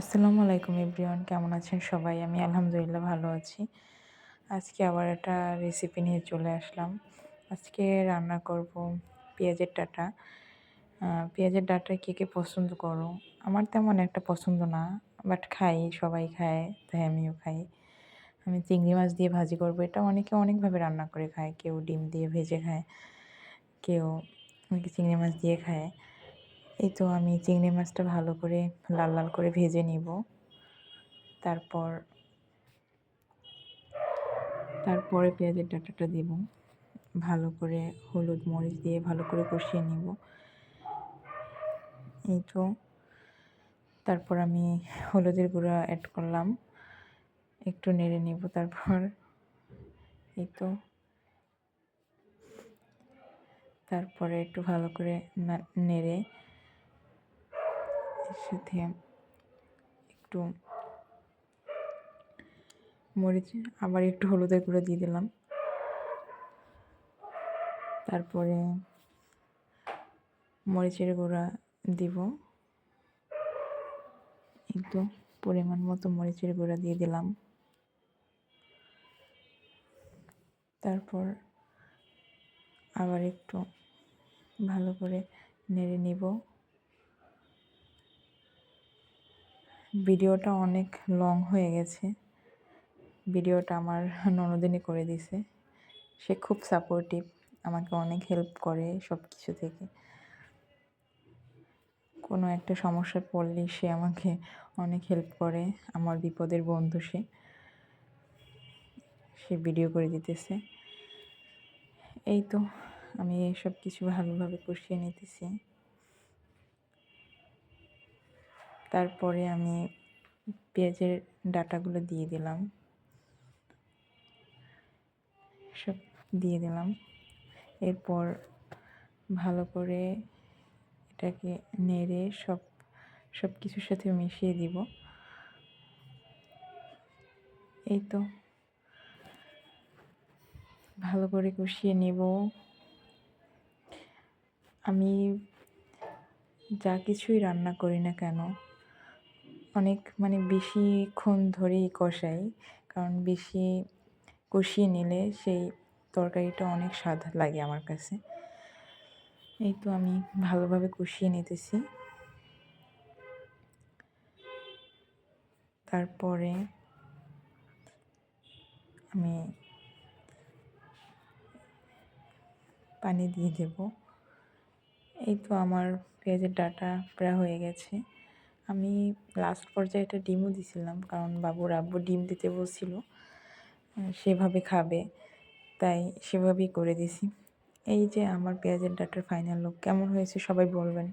আসসালামু আলাইকুম এভরিওয়ান, কেমন আছেন সবাই? আমি আলহামদুলিল্লাহ ভালো আছি। আজকে আবার একটা রেসিপি নিয়ে চলে আসলাম। আজকে রান্না করব পেঁয়াজের ডাটা। পেঁয়াজের ডাটা কে কে পছন্দ করো? আমার তেমন একটা পছন্দ না বাট খাই, সবাই খায়, তাই আমিও খাই। আমি চিংড়ি মাছ দিয়ে ভাজি করব, এটা অনেকে অনেকভাবে রান্না করে খায়। কেউ ডিম দিয়ে ভেজে খায়, কেউ অনেকে চিংড়ি মাছ দিয়ে খায়। এই তো আমি চিংড়ি মাছটা ভালো করে লাল লাল করে ভেজে নিব। তারপর, তারপরে পেঁয়াজের ডাটাটা দিব। ভালো করে হলুদ মরিচ দিয়ে ভালো করে কষিয়ে নিব। এই তো তারপর আমি হলুদের গুঁড়া অ্যাড করলাম। একটু নেড়ে নিব তারপর। এই তো তারপরে একটু ভালো করে নেড়ে সাথে একটু মরিচ, আবার একটু হলুদের গুঁড়ো দিয়ে দিলাম। তারপরে মরিচের গুঁড়া দিব। একটু পরিমাণ মতো মরিচের গুঁড়া দিয়ে দিলাম। তারপর আবার একটু ভালো করে নেড়ে নিব। ভিডিওটা অনেক লং হয়ে গেছে। ভিডিওটা আমার ননদিনী করে দিছে। সে খুব সাপোর্টিভ আমাকে অনেক হেল্প করে সব কিছু থেকে। কোনো একটা সমস্যায় পড়লে সে আমাকে অনেক হেল্প করে, আমার বিপদের বন্ধু সে। সে ভিডিও করে দিতেছে। এই তো, আমি সব কিছু ভালোভাবে কষিয়ে নিতেছি। তারপরে আমি পেঁয়াজের ডাটাগুলো দিয়ে দিলাম। সব দিয়ে দিলাম। এরপর ভালো করে এটাকে নেড়ে সব সব কিছুর সাথে মিশিয়ে দিব। এই তো। ভালো করে কষিয়ে নেব। আমি যা কিছুই রান্না করি না কেন অনেক মানে বেশিক্ষণ ধরেই কষাই। কারণ বেশি কষিয়ে নিলে সেই তরকারিটা অনেক স্বাদ লাগে আমার কাছে। এই তো আমি ভালোভাবে কষিয়ে নিতেছি। তারপরে আমি পানি দিয়ে দেব। এই তো আমার পেঁয়াজের ডাটা প্রায় হয়ে গেছে। আমি লাস্ট পর্যায়ে একটা ডিমও দিছিলাম, কারণ বাবুর আব্বু ডিম দিতে বলছিল সেভাবে খাবে, তাই সেভাবেই করে দিছি। এই যে আমার পেঁয়াজের ডাটার ফাইনাল লোক কেমন হয়েছে সবাই বলবেন।